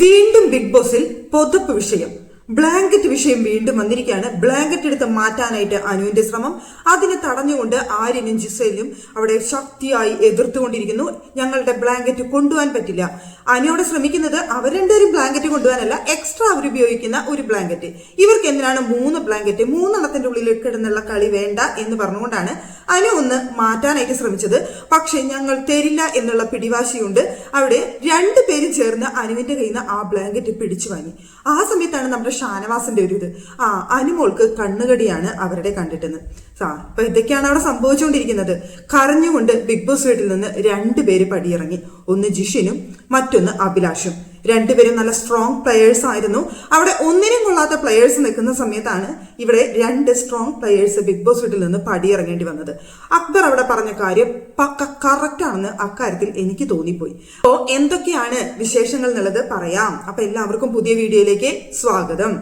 വീണ്ടും ബിഗ് ബോസിൽ പൊതുപ്പ് വിഷയം. ബ്ലാങ്കറ്റ് വിഷയം വീണ്ടും വന്നിരിക്കുകയാണ്. ബ്ലാങ്കറ്റ് എടുത്ത് മാറ്റാനായിട്ട് അനുവിന്റെ ശ്രമം. അതിനെ തടഞ്ഞുകൊണ്ട് ആര്യനും ജിസയിലും അവിടെ ശക്തിയായി എതിർത്തുകൊണ്ടിരിക്കുന്നു. ഞങ്ങളുടെ ബ്ലാങ്കറ്റ് കൊണ്ടുപോകാൻ പറ്റില്ല. അനുയോടെ ശ്രമിക്കുന്നത് അവർ രണ്ടുപേരും ബ്ലാങ്കറ്റ് കൊണ്ടുപോകാനല്ല എക്സ്ട്രാ അവർ ഉപയോഗിക്കുന്ന ഒരു ബ്ലാങ്കറ്റ്. ഇവർക്ക് എന്തിനാണ് മൂന്ന് ബ്ലാങ്കറ്റ്? മൂന്നെണ്ണത്തിന്റെ ഉള്ളിൽ കിടന്നുള്ള കളി വേണ്ട എന്ന് പറഞ്ഞുകൊണ്ടാണ് അനു ഒന്ന് മാറ്റാനായിട്ട് ശ്രമിച്ചത്. പക്ഷെ ഞങ്ങൾ തരില്ല എന്നുള്ള പിടിവാശിയുണ്ട്. അവിടെ രണ്ടുപേരും ചേർന്ന് അനുവിന്റെ കയ്യിൽ നിന്ന് ആ ബ്ലാങ്കറ്റ് പിടിച്ചു വാങ്ങി. ആ സമയത്താണ് നമ്മുടെ ഷാനവാസിന്റെ ഒരു ഇത്. ആ അനുമോൾക്ക് കണ്ണുകടിയാണ് അവരുടെ കണ്ടിട്ടെന്ന്. സാ അപ്പൊ ഇതൊക്കെയാണ് അവിടെ സംഭവിച്ചുകൊണ്ടിരിക്കുന്നത്. കരഞ്ഞുകൊണ്ട് ബിഗ് ബോസ് വീട്ടിൽ നിന്ന് രണ്ടുപേര് പടിയിറങ്ങി. ഒന്ന് ജിഷിനും മറ്റൊന്ന് അഭിലാഷും. രണ്ടുപേരും നല്ല സ്ട്രോങ് പ്ലെയേഴ്സ് ആയിരുന്നു. അവിടെ ഒന്നിനും കൊള്ളാത്ത പ്ലെയേഴ്സ് നിൽക്കുന്ന സമയത്താണ് ഇവിടെ രണ്ട് സ്ട്രോങ് പ്ലെയേഴ്സ് ബിഗ് ബോസ് വീട്ടിൽ നിന്ന് പടിയിറങ്ങേണ്ടി വന്നത്. അക്ബർ അവിടെ പറഞ്ഞ കാര്യം പക്ക കറക്റ്റ് ആണെന്ന് അക്കാര്യത്തിൽ എനിക്ക് തോന്നിപ്പോയി. അപ്പോ എന്തൊക്കെയാണ് വിശേഷങ്ങൾ എന്നുള്ളത് പറയാം. അപ്പൊ എല്ലാവർക്കും പുതിയ വീഡിയോയിലേക്ക് സ്വാഗതം.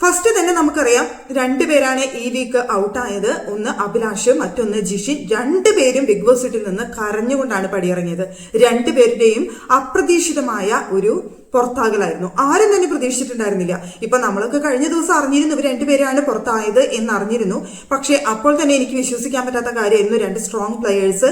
ഫസ്റ്റ് തന്നെ നമുക്കറിയാം രണ്ടുപേരാണ് ഈ വീക്ക് ഔട്ടായത് ഒന്ന് അഭിലാഷ് മറ്റൊന്ന് ജിഷിൻ രണ്ടുപേരും ബിഗ് ബോസ് വീട്ടിൽ നിന്ന് കരഞ്ഞുകൊണ്ടാണ് പടിയിറങ്ങിയത്. രണ്ടുപേരുടെയും അപ്രതീക്ഷിതമായ ഒരു പുറത്താകലായിരുന്നു. ആരും തന്നെ പ്രതീക്ഷിച്ചിട്ടുണ്ടായിരുന്നില്ല. ഇപ്പൊ നമ്മളൊക്കെ കഴിഞ്ഞ ദിവസം അറിഞ്ഞിരുന്നു ഇവർ രണ്ടുപേരാണ് പുറത്തായത് എന്ന് അറിഞ്ഞിരുന്നു പക്ഷെ അപ്പോൾ തന്നെ എനിക്ക് വിശ്വസിക്കാൻ പറ്റാത്ത കാര്യമായിരുന്നു. രണ്ട് സ്ട്രോങ് പ്ലെയേഴ്സ്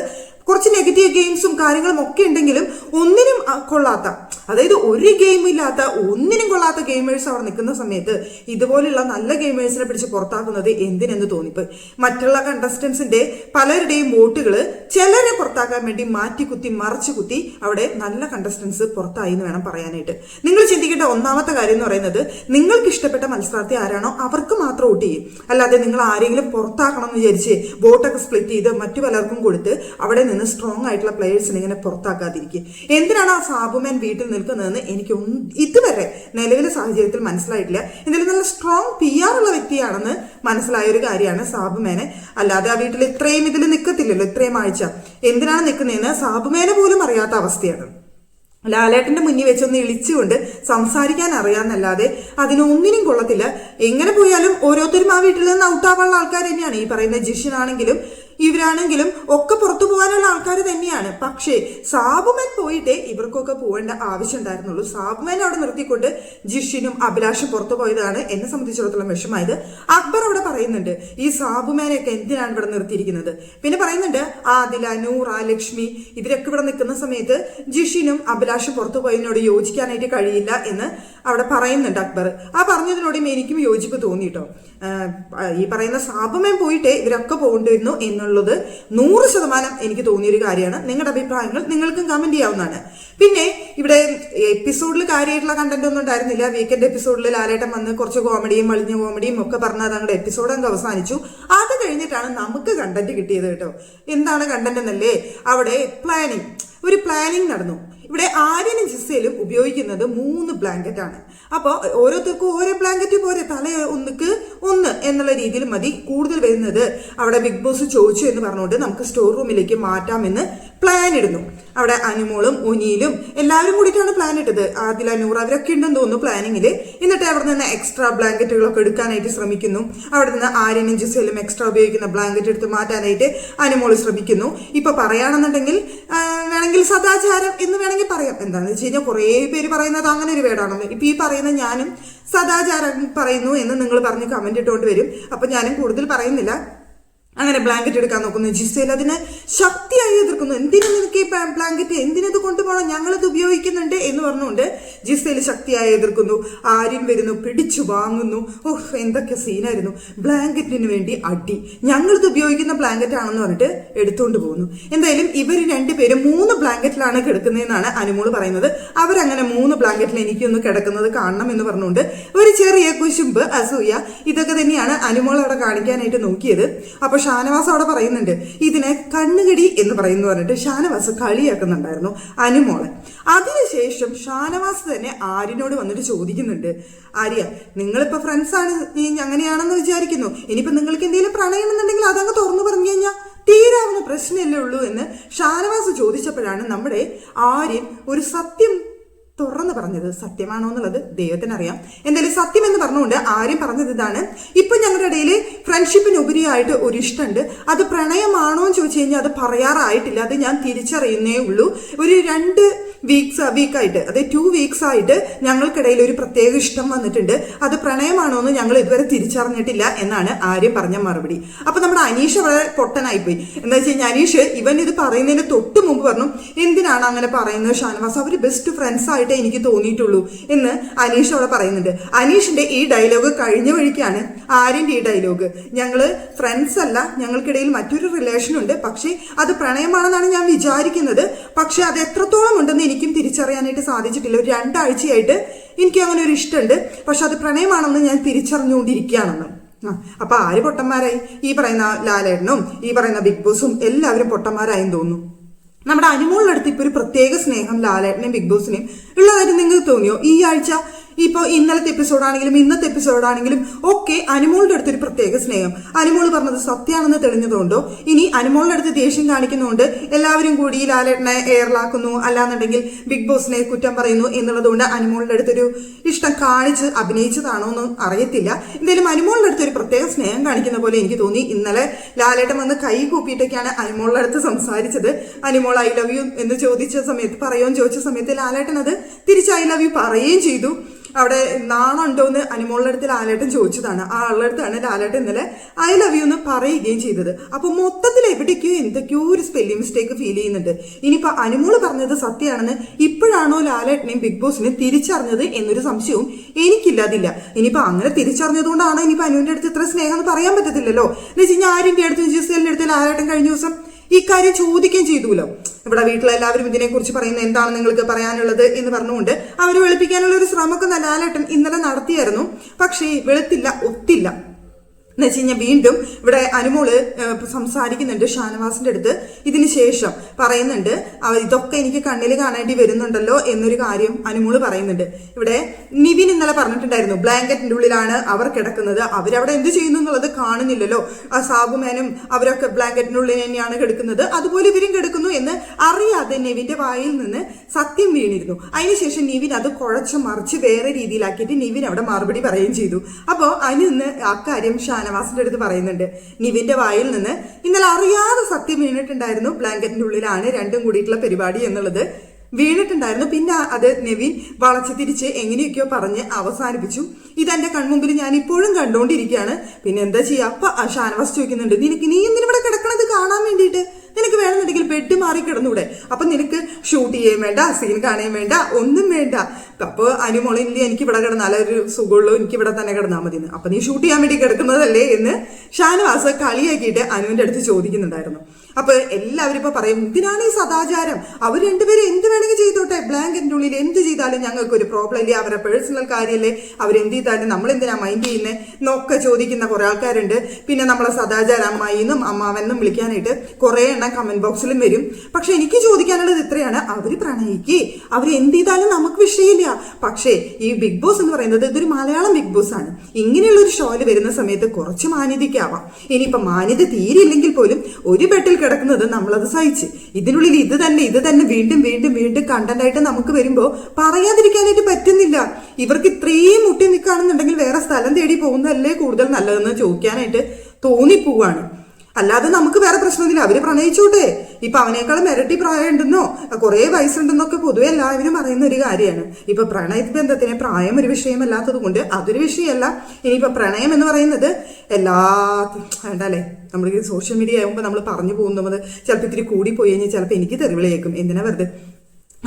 കുറച്ച് നെഗറ്റീവ് ഗെയിംസും കാര്യങ്ങളും ഒക്കെ ഉണ്ടെങ്കിലും ഒന്നിനും കൊള്ളാത്ത അതായത് ഒരു ഗെയിം ഇല്ലാത്ത ഒന്നിനും കൊള്ളാത്ത ഗെയിമേഴ്സ് അവർ നിൽക്കുന്ന സമയത്ത് ഇതുപോലുള്ള നല്ല ഗെയിമേഴ്സിനെ പിടിച്ച് പുറത്താക്കുന്നത് എന്തിനെന്ന് തോന്നിപ്പോയി. മറ്റുള്ള കണ്ടസ്റ്റൻസിന്റെ പലരുടെയും വോട്ടുകൾ ചിലരെ പുറത്താക്കാൻ വേണ്ടി മാറ്റി കുത്തി മറച്ചു കുത്തി അവിടെ നല്ല കണ്ടസ്റ്റൻസ് പുറത്തായി എന്ന് വേണം പറയാനായിട്ട്. നിങ്ങൾ ചിന്തിക്കേണ്ട ഒന്നാമത്തെ കാര്യം എന്ന് പറയുന്നത് നിങ്ങൾക്ക് ഇഷ്ടപ്പെട്ട മത്സരാർത്ഥി ആരാണോ അവർക്ക് മാത്രം വോട്ട് ചെയ്യും. അല്ലാതെ നിങ്ങൾ ആരെങ്കിലും പുറത്താക്കണം എന്ന് വിചാരിച്ച് വോട്ടൊക്കെ സ്പ്ലിറ്റ് ചെയ്ത് മറ്റു പലർക്കും കൊടുത്ത് അവിടെ നിന്ന് സ്ട്രോങ് ആയിട്ടുള്ള പ്ലെയേഴ്സിനെ ഇങ്ങനെ പുറത്താക്കാതിരിക്കും. എന്തിനാണ് ആ സാബുമാൻ വീട്ടിൽ നിൽക്കുന്നതെന്ന് എനിക്ക് ഇതുവരെ നിലവിലെ സാഹചര്യത്തിൽ മനസ്സിലായിട്ടില്ല. എന്തായാലും നല്ല സ്ട്രോങ് പി ആർ ഉള്ള വ്യക്തിയാണെന്ന് മനസ്സിലായ ഒരു കാര്യമാണ് സാബുമേനെ. അല്ലാതെ ആ വീട്ടിൽ ഇത്രയും ഇതിൽ നിൽക്കത്തില്ലല്ലോ ഇത്രയും ആഴ്ച. എന്തിനാണ് നിൽക്കുന്നതെന്ന് സാബുമേനെ പോലും അറിയാത്ത അവസ്ഥയാണ്. ലാലേട്ടന്റെ മുന്നിൽ വെച്ചൊന്ന് ഇളിച്ചുകൊണ്ട് സംസാരിക്കാൻ അറിയാന്നല്ലാതെ അതിനൊന്നിനും കൊള്ളത്തില്ല. എങ്ങനെ പോയാലും ഓരോരുത്തരും ആ വീട്ടിൽ നിന്ന് ഔട്ടാവാനുള്ള ആൾക്കാർ തന്നെയാണ്. ഈ പറയുന്ന ജിഷിനാണെങ്കിലും ഇവരാണെങ്കിലും ഒക്കെ പുറത്തു പോകാനുള്ള ആൾക്കാർ തന്നെയാണ്. പക്ഷേ സാബുമൻ പോയിട്ടേ ഇവർക്കൊക്കെ പോകേണ്ട ആവശ്യം ഉണ്ടായിരുന്നുള്ളൂ. സാബുമൻ അവിടെ നിർത്തിക്കൊണ്ട് ജിഷിനും അഭിലാഷും പുറത്തു പോയതാണ് എന്നെ സംബന്ധിച്ചിടത്തോളം വിഷമായത് അക്ബർ അവിടെ പറയുന്നുണ്ട് ഈ സാബുമാനെയൊക്കെ എന്തിനാണ് ഇവിടെ നിർത്തിയിരിക്കുന്നത്? പിന്നെ പറയുന്നുണ്ട് ആദില നൂറ ലക്ഷ്മി ഇവരൊക്കെ ഇവിടെ നിൽക്കുന്ന സമയത്ത് ജിഷിനും അഭിലാഷും പുറത്തു പോയതിനോട് യോജിക്കാനായിട്ട് കഴിയില്ല എന്ന് അവിടെ പറയുന്നുണ്ട് അക്ബർ. ആ പറഞ്ഞതിനോടും എനിക്കും യോജിപ്പ് തോന്നിയിട്ടോ ഈ പറയുന്ന സാബുമേൻ പോയിട്ടേ ഇവരൊക്കെ പോകേണ്ടിരുന്നു എന്നുള്ളത് നൂറ് ശതമാനം എനിക്ക് തോന്നിയൊരു കാര്യമാണ്. നിങ്ങളുടെ അഭിപ്രായങ്ങൾ നിങ്ങൾക്കും കമന്റ് ചെയ്യാവുന്നതാണ്. പിന്നെ ഇവിടെ എപ്പിസോഡിൽ കാര്യമായിട്ടുള്ള കണ്ടന്റ് ഒന്നും ഉണ്ടായിരുന്നില്ല. വീക്കെൻഡ് എപ്പിസോഡിൽ ലാലേട്ടൻ വന്ന് കുറച്ച് കോമഡിയും വളിഞ്ഞ കോമഡിയും ഒക്കെ പറഞ്ഞ അതങ്ങളുടെ എപ്പിസോഡ് അങ്ങ് അവസാനിച്ചു. അത് കഴിഞ്ഞിട്ടാണ് നമുക്ക് കണ്ടന്റ് കിട്ടിയത് കേട്ടോ. എന്താണ് കണ്ടന്റ് എന്നല്ലേ? അവിടെ പ്ലാനിങ് ഒരു പ്ലാനിങ് നടന്നു. ഇവിടെ ആര്യനും ജിസയിലും ഉപയോഗിക്കുന്നത് മൂന്ന് ബ്ലാങ്കറ്റ് ആണ്. അപ്പോൾ ഓരോരുത്തർക്കും ഓരോ ബ്ലാങ്കറ്റ് പോരെ തല ഒന്നുക്ക് ഒന്ന് എന്നുള്ള രീതിയിൽ മതി. കൂടുതൽ വരുന്നത് അവിടെ ബിഗ് ബോസ് ചോദിച്ചു എന്ന് പറഞ്ഞുകൊണ്ട് നമുക്ക് സ്റ്റോർ റൂമിലേക്ക് മാറ്റാമെന്ന് പ്ലാൻ ഇടുന്നു. അവിടെ അനുമോളും ഒനിയിലും എല്ലാവരും കൂടിയിട്ടാണ് പ്ലാൻ ഇട്ടത്. ആദില നൂറ് അവരൊക്കെ ഉണ്ടെന്ന് തോന്നുന്നു പ്ലാനിങ്ങിൽ എന്നിട്ട് അവിടെ നിന്ന് എക്സ്ട്രാ ബ്ലാങ്കറ്റുകളൊക്കെ എടുക്കാനായിട്ട് ശ്രമിക്കുന്നു. അവിടെ നിന്ന് ആര്യനും ജിസയിലും എക്സ്ട്രാ ഉപയോഗിക്കുന്ന ബ്ലാങ്കറ്റ് എടുത്ത് മാറ്റാനായിട്ട് അനുമോൾ ശ്രമിക്കുന്നു. ഇപ്പൊ പറയുകയാണെന്നുണ്ടെങ്കിൽ സദാചാരം എന്ന് വേണമെങ്കിൽ പറയാം. എന്താണെന്ന് വെച്ച് കഴിഞ്ഞാൽ കുറേ പേര് പറയുന്നത് അങ്ങനെ ഒരു വേടാണെന്ന് ഇപ്പം ഈ പറയുന്ന ഞാനും സദാചാരം പറയുന്നു എന്ന് നിങ്ങൾ പറഞ്ഞ് കമന്റ് ഇട്ടുകൊണ്ട് വരും. അപ്പം ഞാനും കൂടുതൽ പറയുന്നില്ല. അങ്ങനെ ബ്ലാങ്കറ്റ് എടുക്കാൻ നോക്കുന്നു ജിസേൽ. അതിനെ ശക്തിയായി എതിർക്കുന്നു. എന്തിനു നിനക്ക് ഈ ബ്ലാങ്കറ്റ് എന്തിനത് കൊണ്ടുപോകണം? ഞങ്ങളത് ഉപയോഗിക്കുന്നുണ്ട് എന്ന് പറഞ്ഞുകൊണ്ട് ജിസേൽ ശക്തിയായി എതിർക്കുന്നു. ആര്യൻ വരുന്നു പിടിച്ചു വാങ്ങുന്നു. ഓഹ് എന്തൊക്കെ സീനായിരുന്നു ബ്ലാങ്കറ്റിന് വേണ്ടി അടി. ഞങ്ങളിത് ഉപയോഗിക്കുന്ന ബ്ലാങ്കറ്റ് ആണെന്ന് പറഞ്ഞിട്ട് എടുത്തുകൊണ്ട് പോകുന്നു. എന്തായാലും ഇവർ രണ്ടുപേരും മൂന്ന് ബ്ലാങ്കറ്റിലാണ് കിടക്കുന്നതെന്നാണ് അനുമോൾ പറയുന്നത്. അവരങ്ങനെ മൂന്ന് ബ്ലാങ്കറ്റിൽ എനിക്കൊന്ന് കിടക്കുന്നത് കാണണം എന്ന് പറഞ്ഞുകൊണ്ട് ഒരു ചെറിയ കുശുമ്പ് അസൂയ ഇതൊക്കെ തന്നെയാണ് അനുമോൾ അവിടെ കാണിക്കാനായിട്ട് നോക്കിയത്. അപ്പൊ ഷാനവാസ് അവിടെ പറയുന്നുണ്ട് ഇതിനെ കണ്ണുകടി എന്ന് പറയുന്നു പറഞ്ഞിട്ട് ഷാനവാസ് കളിയാക്കുന്നുണ്ടായിരുന്നു അനുമോളെ. അതിനുശേഷം ഷാനവാസ് തന്നെ ആര്യനോട് വന്നിട്ട് ചോദിക്കുന്നുണ്ട് ആര്യ നിങ്ങളിപ്പോ ഫ്രണ്ട്സ് ആണ് ഈ അങ്ങനെയാണെന്ന് വിചാരിക്കുന്നു. ഇനിയിപ്പോ നിങ്ങൾക്ക് എന്തെങ്കിലും പ്രണയം എന്നുണ്ടെങ്കിൽ അതങ്ങ് തുറന്നു പറഞ്ഞു കഴിഞ്ഞാൽ തീരാവുന്ന പ്രശ്നമല്ലേ ഉള്ളൂ എന്ന് ഷാനവാസ് ചോദിച്ചപ്പോഴാണ് നമ്മുടെ ആര്യൻ ഒരു സത്യം തുറന്നു പറഞ്ഞത് സത്യമാണോ എന്നുള്ളത് ദൈവത്തിനറിയാം. എന്തായാലും സത്യം എന്ന് പറഞ്ഞുകൊണ്ട് ആര്യം പറഞ്ഞത് ഇതാണ്. ഇപ്പൊ ഞങ്ങളുടെ ഇടയിൽ ഫ്രണ്ട്ഷിപ്പിന് ഉപരിയായിട്ട് ഒരു ഇഷ്ടമുണ്ട് അത് പ്രണയമാണോ എന്ന് ചോദിച്ചു കഴിഞ്ഞാൽ അത് പറയാറായിട്ടില്ല. അത് ഞാൻ തിരിച്ചറിയുന്നേ ഉള്ളൂ. ഒരു രണ്ട് വീക്സ് വീക്കായിട്ട് അതായത് ടു വീക്സ് ആയിട്ട് ഞങ്ങൾക്കിടയിൽ ഒരു പ്രത്യേക ഇഷ്ടം വന്നിട്ടുണ്ട്. അത് പ്രണയമാണോ എന്ന് ഞങ്ങൾ ഇതുവരെ തിരിച്ചറിഞ്ഞിട്ടില്ല എന്നാണ് ആര്യം പറഞ്ഞ മറുപടി. അപ്പൊ നമ്മുടെ അനീഷ് വളരെ പൊട്ടനായിപ്പോയി എന്താ വെച്ച് കഴിഞ്ഞാൽ അനീഷ് ഇവൻ ഇത് പറയുന്നതിന് തൊട്ട് മുമ്പ് പറഞ്ഞു എന്തിനാണ് അങ്ങനെ പറയുന്നത് ഷാനവാസ്? അവർ ബെസ്റ്റ് ഫ്രണ്ട്സ് ആയിട്ടേ എനിക്ക് തോന്നിയിട്ടുള്ളൂ എന്ന് അനീഷ് അവിടെ പറയുന്നുണ്ട്. അനീഷിന്റെ ഈ ഡയലോഗ് കഴിഞ്ഞ വഴിക്കാണ് ആര്യന്റെ ഈ ഡയലോഗ് ഞങ്ങൾ ഫ്രണ്ട്സ് അല്ല ഞങ്ങൾക്കിടയിൽ മറ്റൊരു റിലേഷൻ ഉണ്ട്. പക്ഷേ അത് പ്രണയമാണെന്നാണ് ഞാൻ വിചാരിക്കുന്നത്. പക്ഷെ അത് എത്രത്തോളം ഉണ്ടെന്ന് എനിക്കും തിരിച്ചറിയാനായിട്ട് സാധിച്ചിട്ടില്ല. ഒരു രണ്ടാഴ്ചയായിട്ട് എനിക്ക് അങ്ങനെ ഒരു ഇഷ്ടമുണ്ട്. പക്ഷെ അത് പ്രണയമാണെന്ന് ഞാൻ തിരിച്ചറിഞ്ഞുകൊണ്ടിരിക്കുകയാണെന്ന്. അപ്പൊ ആര് പൊട്ടന്മാരായി? ഈ പറയുന്ന ലാലേട്ടനും ഈ പറയുന്ന ബിഗ് ബോസും എല്ലാവരും പൊട്ടന്മാരായും തോന്നുന്നു. നമ്മുടെ അനുമോളിനടുത്ത് ഇപ്പൊ ഒരു പ്രത്യേക സ്നേഹം ലാലേട്ടനെയും ബിഗ് ബോസിനെയും ഉള്ളതായിട്ട് നിങ്ങൾക്ക് തോന്നിയോ? ഈ ആഴ്ച ഇപ്പൊ ഇന്നലത്തെ എപ്പിസോഡാണെങ്കിലും ഇന്നത്തെ എപ്പിസോഡാണെങ്കിലും ഒക്കെ അനുമോളുടെ അടുത്തൊരു പ്രത്യേക സ്നേഹം. അനുമോൾ പറഞ്ഞത് സത്യമാണെന്ന് തെളിഞ്ഞതുകൊണ്ടോ ഇനി അനുമോളുടെ അടുത്ത് ദേഷ്യം കാണിക്കുന്നുണ്ട് എല്ലാവരും കൂടി ലാലേട്ടനെ എയറിലാക്കുന്നു അല്ലാന്നുണ്ടെങ്കിൽ ബിഗ് ബോസിനെ കുറ്റം പറയുന്നു എന്നുള്ളതുകൊണ്ട് അനുമോളുടെ അടുത്തൊരു ഇഷ്ടം കാണിച്ച് അഭിനയിച്ചതാണോ എന്ന് അറിയത്തില്ല. എന്തായാലും അനുമോളുടെ അടുത്തൊരു പ്രത്യേക സ്നേഹം കാണിക്കുന്ന പോലെ എനിക്ക് തോന്നി. ഇന്നലെ ലാലേട്ടൻ വന്ന് കൈ കൂപ്പിയിട്ടൊക്കെയാണ് അനുമോളുടെ അടുത്ത് സംസാരിച്ചത്. അനുമോൾ ഐ ലവ് യു എന്ന് ചോദിച്ച സമയത്ത് പറയുമെന്ന് ചോദിച്ച സമയത്ത് ലാലേട്ടൻ അത് തിരിച്ച് ഐ ലവ് യു പറയുകയും ചെയ്തു. അവിടെ നാണുണ്ടോ എന്ന് അനുമോളുടെ അടുത്ത് ലാലേട്ടൻ ചോദിച്ചതാണ്. ആ ആളുടെ അടുത്താണ് ലാലേട്ടൻ ഇന്നലെ ഐ ലവ് യു എന്ന് പറയുകയും ചെയ്തത്. അപ്പൊ മൊത്തത്തിൽ എവിടേക്കോ എന്തൊക്കെയോ ഒരു സ്പെല്ലിംഗ് മിസ്റ്റേക്ക് ഫീൽ ചെയ്യുന്നുണ്ട്. ഇനിയിപ്പോ അനുമോൾ പറഞ്ഞത് സത്യമാണെന്ന് ഇപ്പോഴാണോ ലാലേട്ടനെയും ബിഗ് ബോസിനെ തിരിച്ചറിഞ്ഞത് എന്നൊരു സംശയവും എനിക്കില്ലാതില്ല. ഇനിയിപ്പോ അങ്ങനെ തിരിച്ചറിഞ്ഞതുകൊണ്ടാണ് ഇനിയിപ്പോ അനുവിന്റെ അടുത്ത് ഇത്ര സ്നേഹം എന്ന് പറയാൻ പറ്റത്തില്ലല്ലോ. എന്ന് വെച്ച് കഴിഞ്ഞാൽ ആരിന്റെ അടുത്ത് അടുത്ത് ലാലേട്ടൻ കഴിഞ്ഞ ദിവസം ഈ കാര്യം ചോദിക്കുകയും ചെയ്തുല്ലോ. ഇവിടെ വീട്ടിലെല്ലാവരും ഇതിനെക്കുറിച്ച് പറയുന്നത് എന്താണ് നിങ്ങൾക്ക് പറയാനുള്ളത് എന്ന് പറഞ്ഞുകൊണ്ട് അവരെ വെളുപ്പിക്കാനുള്ള ഒരു ശ്രമമൊക്കെ ലാലേട്ടൻ ഇന്നലെ നടത്തിയായിരുന്നു. പക്ഷേ വെളുത്തില്ല ഒത്തില്ല. എന്ന് വെച്ച് കഴിഞ്ഞാൽ വീണ്ടും ഇവിടെ അനുമോൾ സംസാരിക്കുന്നുണ്ട് ഷാനവാസിന്റെ അടുത്ത്. ഇതിന് ശേഷം പറയുന്നുണ്ട് ഇതൊക്കെ എനിക്ക് കണ്ണിൽ കാണേണ്ടി വരുന്നുണ്ടല്ലോ എന്നൊരു കാര്യം അനുമോൾ പറയുന്നുണ്ട്. ഇവിടെ നിവിൻ ഇന്നലെ പറഞ്ഞിട്ടുണ്ടായിരുന്നു ബ്ലാങ്കറ്റിന്റെ ഉള്ളിലാണ് അവർ കിടക്കുന്നത്. അവരവിടെ എന്ത് ചെയ്യുന്നു എന്നുള്ളത് കാണുന്നില്ലല്ലോ. ആ സാബുമേനും അവരൊക്കെ ബ്ലാങ്കറ്റിന്റെ ഉള്ളിൽ തന്നെയാണ് കിടക്കുന്നത്. അതുപോലെ ഇവരും കിടക്കുന്നു എന്ന് അറിയാതെ നിവിന്റെ വായിൽ നിന്ന് സത്യം വീണിരുന്നു. അതിനുശേഷം നിവിൻ അത് കുഴച്ച് മറിച്ച് വേറെ രീതിയിലാക്കിയിട്ട് നിവിൻ അവിടെ മറുപടി പറയുകയും ചെയ്തു. അപ്പോൾ അനു നിന്ന് അക്കാര്യം ഷാനവാസിന്റെ അടുത്ത് പറയുന്നുണ്ട്. നിവിന്റെ വായിൽ നിന്ന് ഇന്നലെ അറിയാതെ സത്യം വീണിട്ടുണ്ടായിരുന്നു. ബ്ലാങ്കറ്റിന്റെ ഉള്ളിലാണ് രണ്ടും കൂടിയിട്ടുള്ള പരിപാടി എന്നുള്ളത് വീണിട്ടുണ്ടായിരുന്നു. പിന്നെ അത് നെവിൻ വളച്ചു തിരിച്ച് എങ്ങനെയൊക്കെയോ പറഞ്ഞ് അവസാനിപ്പിച്ചു. ഇതെന്റെ കൺമുമ്പിൽ ഞാൻ ഇപ്പോഴും കണ്ടുകൊണ്ടിരിക്കുകയാണ് പിന്നെ എന്താ ചെയ്യാ? അപ്പൊ ഷാനവാസ് ചോദിക്കുന്നുണ്ട് നിനക്ക് നീ എന്തിനിവിടെ കിടക്കണത് കാണാൻ വേണ്ടിയിട്ട്? നിനക്ക് വേണമെന്നുണ്ടെങ്കിൽ ബെഡ് മാറി കിടന്നൂടെ അപ്പൊ നിനക്ക് ഷൂട്ട് ചെയ്യാൻ വേണ്ട സീൻ കാണാൻ വേണ്ട ഒന്നും വേണ്ട. അപ്പോൾ അനുമോളില്ല എനിക്ക് ഇവിടെ കിടന്നാലേ ഒരു സുഖമുള്ളൂ എനിക്ക് ഇവിടെ തന്നെ കിടന്നാൽ മതി അപ്പം നീ ഷൂട്ട് ചെയ്യാൻ വേണ്ടി കിടക്കുന്നതല്ലേ എന്ന് ഷാനവാസ് കളിയാക്കിയിട്ട് അനുവിന്റെ അടുത്ത് ചോദിക്കുന്നുണ്ടായിരുന്നു. അപ്പൊ എല്ലാവരും ഇപ്പൊ പറയും എന്തിനാണ് ഈ സദാചാരം. അവർ രണ്ടുപേരും എന്ത് വേണമെങ്കിൽ ചെയ്തോട്ടെ. ബ്ലാങ്കറ്റിന്റെ ഉള്ളിൽ എന്ത് ചെയ്താലും ഞങ്ങൾക്ക് ഒരു പ്രോബ്ലം ഇല്ല? അവരുടെ പേഴ്സണൽ കാര്യമല്ലേ അവരെന്ത് ചെയ്താലും നമ്മൾ എന്തിനാ മൈൻഡ് ചെയ്യുന്നത് എന്നൊക്കെ ചോദിക്കുന്ന കുറെ ആൾക്കാരുണ്ട്. പിന്നെ നമ്മളെ സദാചാര അമ്മായിന്നും അമ്മാവെന്നും വിളിക്കാനായിട്ട് കുറെ എണ്ണം കമന്റ് ബോക്സിലും വരും. പക്ഷെ എനിക്ക് ചോദിക്കാനുള്ളത് ഇത്രയാണ്. അവർ പ്രണയിക്ക്. അവർ എന്ത് ചെയ്താലും നമുക്ക് വിഷയമില്ല. പക്ഷേ ഈ ബിഗ് ബോസ് എന്ന് പറയുന്നത് ഇതൊരു മലയാളം ബിഗ് ബോസ് ആണ്. ഇങ്ങനെയുള്ള ഒരു ഷോയിൽ വരുന്ന സമയത്ത് കുറച്ച് മാന്യതയ്ക്കാവാം. ഇനിയിപ്പോ മാന്യത തീരില്ലെങ്കിൽ പോലും ഒരു ബെഡിൽ കിടക്കുന്നത് നമ്മളത് സഹിച്ച്. ഇതിനുള്ളിൽ ഇത് തന്നെ ഇത് തന്നെ വീണ്ടും വീണ്ടും വീണ്ടും കണ്ടന്റായിട്ട് നമുക്ക് വരുമ്പോൾ പറയാതിരിക്കാനായിട്ട് പറ്റുന്നില്ല. ഇവർക്ക് ഇത്രയും മുട്ടി നിൽക്കുകയാണെന്നുണ്ടെങ്കിൽ വേറെ സ്ഥലം തേടി പോകുന്നതല്ലേ കൂടുതൽ നല്ലതെന്ന് ചോദിക്കാനായിട്ട് തോന്നിപ്പോവാണ്. അല്ലാതെ നമുക്ക് വേറെ പ്രശ്നമില്ല. അവർ പ്രണയിച്ചോട്ടെ. ഇപ്പൊ അവനേക്കാളും ഇരട്ടി പ്രായമുണ്ടെന്നോ കുറെ വയസ്സുണ്ടെന്നൊക്കെ പൊതുവെ എല്ലാവരും അറിയുന്ന ഒരു കാര്യമാണ്. ഇപ്പൊ പ്രണയ ബന്ധത്തിന് പ്രായം ഒരു വിഷയമല്ലാത്തത് കൊണ്ട് അതൊരു വിഷയമല്ല. ഇനിയിപ്പോ പ്രണയം എന്ന് പറയുന്നത് എല്ലാ വേണ്ടല്ലേ നമ്മൾ സോഷ്യൽ മീഡിയ ആകുമ്പോൾ നമ്മൾ പറഞ്ഞു പോകുന്നത് ചിലപ്പോൾ ഇത്തിരി കൂടി പോയി കഴിഞ്ഞാൽ ചിലപ്പോൾ എനിക്ക് തെറിവിളിയേക്കും എന്തിനാ വെറുതെ?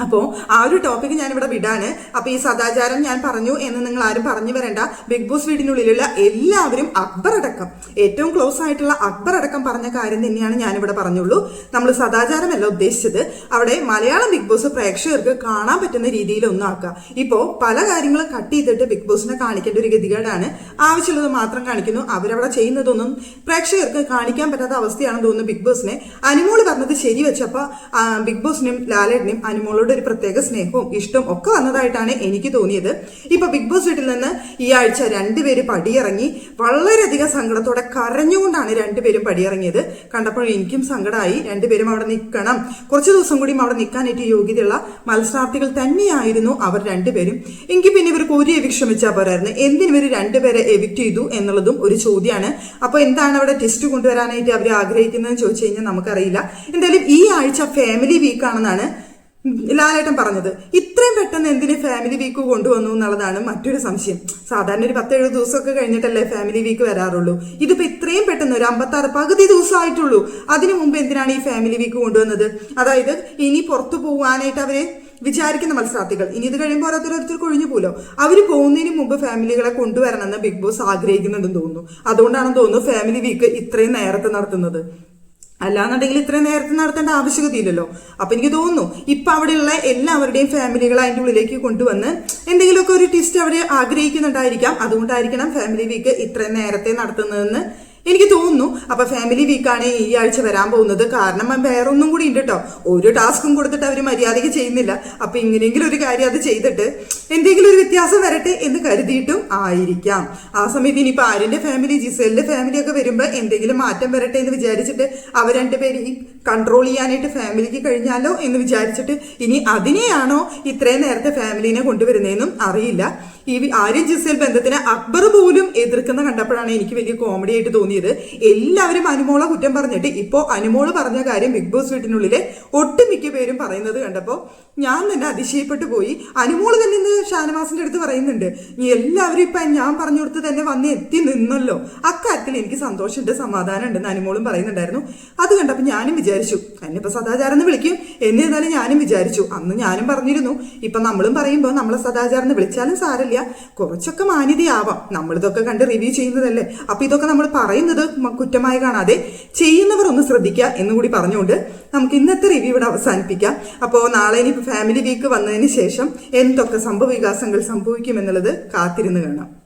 അപ്പോൾ ആ ഒരു ടോപ്പിക് ഞാൻ ഇവിടെ വിടാണ്. അപ്പൊ ഈ സദാചാരം ഞാൻ പറഞ്ഞു എന്ന് നിങ്ങൾ ആരും പറഞ്ഞു വരണ്ട. ബിഗ് ബോസ് വീടിനുള്ളിലുള്ള എല്ലാവരും അക്ബർ അടക്കം ഏറ്റവും ക്ലോസ് ആയിട്ടുള്ള അക്ബർ അടക്കം പറഞ്ഞ കാര്യം തന്നെയാണ് ഞാനിവിടെ പറഞ്ഞുള്ളൂ. നമ്മൾ സദാചാരമല്ല ഉദ്ദേശിച്ചത്. അവിടെ മലയാളം ബിഗ് ബോസ് പ്രേക്ഷകർക്ക് കാണാൻ പറ്റുന്ന രീതിയിൽ ഒന്നും ആക്കുക ഇപ്പോൾ പല കാര്യങ്ങളും കട്ട് ചെയ്തിട്ട് ബിഗ് ബോസിനെ കാണിക്കേണ്ട ഒരു ഗതികേടാണ്. ആവശ്യമുള്ളത് മാത്രം കാണിക്കുന്നു. അവരവിടെ ചെയ്യുന്നതൊന്നും പ്രേക്ഷകർക്ക് കാണിക്കാൻ പറ്റാത്ത അവസ്ഥയാണെന്ന് തോന്നുന്നു ബിഗ് ബോസിനെ അനുമോൾ പറഞ്ഞത് ശരി വെച്ചപ്പോൾ ബിഗ് ബോസിനും ലാലേട്ടനും അനുമോളോട് ഒരു പ്രത്യേക സ്നേഹവും ഇഷ്ടവും ഒക്കെ വന്നതായിട്ടാണ് എനിക്ക് തോന്നിയത്. ഇപ്പൊ ബിഗ് ബോസ് വീട്ടിൽ നിന്ന് ഈ ആഴ്ച രണ്ടുപേര് പടിയിറങ്ങി വളരെയധികം സങ്കടത്തോടെ കരഞ്ഞുകൊണ്ടാണ് രണ്ടുപേരും പടിയിറങ്ങിയത്. കണ്ടപ്പോൾ എനിക്കും സങ്കടമായി രണ്ടുപേരും അവിടെ നിൽക്കണം. കുറച്ച് ദിവസം കൂടിയും അവിടെ നിൽക്കാനായിട്ട് യോഗ്യതയുള്ള മത്സരാർത്ഥികൾ തന്നെയായിരുന്നു അവർ രണ്ടുപേരും. എങ്കിൽ പിന്നെ ഇവർക്ക് ഒരു എവിക്ഷൻ വെച്ചാൽ പോരായിരുന്നു. എന്തിനു ഇവർ രണ്ടുപേരെ എവിക്ട് ചെയ്തു എന്നുള്ളതും ഒരു ചോദ്യമാണ്. അപ്പോൾ എന്താണ് അവിടെ ടെസ്റ്റ് കൊണ്ടുവരാനായിട്ട് അവർ ആഗ്രഹിക്കുന്നതെന്ന് ചോദിച്ചു കഴിഞ്ഞാൽ നമുക്കറിയില്ല. എന്തായാലും ഈ ആഴ്ച ഫാമിലി വീക്ക് ആണെന്നാണ് ലാലേട്ടൻ പറഞ്ഞത്. ഇത്രയും പെട്ടെന്ന് എന്തിന് ഫാമിലി വീക്ക് കൊണ്ടുവന്നു എന്നുള്ളതാണ് മറ്റൊരു സംശയം. സാധാരണ ഒരു പത്തേഴ് ദിവസമൊക്കെ കഴിഞ്ഞിട്ടല്ലേ ഫാമിലി വീക്ക് വരാറുള്ളൂ. ഇതിപ്പോ ഇത്രയും പെട്ടെന്ന് ഒരു അമ്പത്താറ് പകുതി ദിവസമായിട്ടുള്ളൂ. അതിനു മുമ്പ് എന്തിനാണ് ഈ ഫാമിലി വീക്ക് കൊണ്ടുവന്നത്? അതായത് ഇനി പുറത്തു പോകാനായിട്ട് അവരെ വിചാരിക്കുന്ന മത്സരാർത്ഥികൾ. ഇനി ഇത് കഴിയുമ്പോൾ ഓരോരുത്തരോരുത്തർ കൊഴിഞ്ഞു പോലോ അവർ പോകുന്നതിന് മുമ്പ് ഫാമിലികളെ കൊണ്ടുവരണമെന്ന് ബിഗ് ബോസ് ആഗ്രഹിക്കുന്നുണ്ടെന്ന് തോന്നുന്നു. അതുകൊണ്ടാണെന്ന് തോന്നുന്നു ഫാമിലി വീക്ക് ഇത്രയും നേരത്തെ നടത്തുന്നത്. അല്ലാന്നുണ്ടെങ്കിൽ ഇത്രയും നേരത്തെ നടത്തേണ്ട ആവശ്യകതയില്ലല്ലോ. അപ്പൊ എനിക്ക് തോന്നുന്നു ഇപ്പൊ അവിടെയുള്ള എല്ലാവരുടെയും ഫാമിലികൾ അതിന്റെ ഉള്ളിലേക്ക് കൊണ്ടുവന്ന് എന്തെങ്കിലുമൊക്കെ ഒരു ട്വിസ്റ്റ് അവർ ആഗ്രഹിക്കുന്നുണ്ടായിരിക്കാം. അതുകൊണ്ടായിരിക്കണം ഫാമിലി വീക്ക് ഇത്രയും നേരത്തെ നടത്തുന്നതെന്ന് എനിക്ക് തോന്നുന്നു. അപ്പൊ ഫാമിലി വീക്കാണ് ഈ ആഴ്ച വരാൻ പോകുന്നത്. കാരണം വേറെ ഒന്നും കൂടി ഉണ്ട് കേട്ടോ ഒരു ടാസ്കും കൊടുത്തിട്ട് അവർ മര്യാദയ്ക്ക് ചെയ്യുന്നില്ല. അപ്പൊ ഇങ്ങനെയെങ്കിലും ഒരു കാര്യം അത് ചെയ്തിട്ട് എന്തെങ്കിലും ഒരു വ്യത്യാസം വരട്ടെ എന്ന് കരുതിയിട്ടും ആയിരിക്കാം. ആ സമയത്ത് ഇനിയിപ്പോൾ ആര്യന്റെ ഫാമിലി ജിസേലിന്റെ ഫാമിലി ഒക്കെ വരുമ്പോൾ എന്തെങ്കിലും മാറ്റം വരട്ടെ എന്ന് വിചാരിച്ചിട്ട് അവർ പേര് ഈ കൺട്രോൾ ചെയ്യാനായിട്ട് ഫാമിലിക്ക് കഴിഞ്ഞാലോ എന്ന് വിചാരിച്ചിട്ട് ഇനി അതിനെയാണോ ഇത്രയും നേരത്തെ ഫാമിലിനെ കൊണ്ടുവരുന്നതെന്നും അറിയില്ല. ഈ ആര്യൻ ജിസേൽ ബന്ധത്തിന് അക്ബർ പോലും എതിർക്കുന്ന കണ്ടപ്പോഴാണ് എനിക്ക് വലിയ കോമഡി ആയിട്ട് തോന്നിയത്. എല്ലാവരും അനുമോളെ കുറ്റം പറഞ്ഞിട്ട് ഇപ്പോൾ അനുമോൾ പറഞ്ഞ കാര്യം ബിഗ് ബോസ് വീട്ടിനുള്ളിലെ ഒട്ടുമിക്ക പേരും പറയുന്നത് കണ്ടപ്പോൾ ഞാൻ തന്നെ അതിശയപ്പെട്ടു പോയി. അനുമോൾ തന്നെ ഇന്ന് ഷാനവാസിന്റെ അടുത്ത് പറയുന്നുണ്ട് എല്ലാവരും ഇപ്പൊ ഞാൻ പറഞ്ഞു കൊടുത്ത് തന്നെ വന്ന് എത്തി നിന്നല്ലോ. അക്കാര്യത്തിൽ എനിക്ക് സന്തോഷമുണ്ട് സമാധാനമുണ്ട് നനിമോളും പറയുന്നുണ്ടായിരുന്നു. അത് കണ്ടപ്പോ ഞാനും വിചാരിച്ചു എന്നെ ഇപ്പൊ സദാചാരം എന്ന് വിളിക്കും. എന്നിരുന്നാലും ഞാനും വിചാരിച്ചു. അന്ന് ഞാനും പറഞ്ഞിരുന്നു. ഇപ്പൊ നമ്മളും പറയുമ്പോൾ നമ്മളെ സദാചാരം എന്ന് വിളിച്ചാലും സാരമില്ല. കുറച്ചൊക്കെ മാന്യതയാവാം. നമ്മളിതൊക്കെ കണ്ട് റിവ്യൂ ചെയ്യുന്നതല്ലേ. അപ്പൊ ഇതൊക്കെ നമ്മൾ പറയുന്നത് കുറ്റമായി കാണാതെ ചെയ്യുന്നവർ ഒന്ന് ശ്രദ്ധിക്കുക എന്നുകൂടി പറഞ്ഞുകൊണ്ട് നമുക്ക് ഇന്നത്തെ റിവ്യൂ ഇവിടെ അവസാനിപ്പിക്കാം. അപ്പോൾ നാളെ ഇനി ഫാമിലി വീക്ക് വന്നതിന് ശേഷം എന്തൊക്കെ സംഭവ വികാസങ്ങൾ സംഭവിക്കുമെന്നുള്ളത് കാത്തിരുന്ന് കാണാം.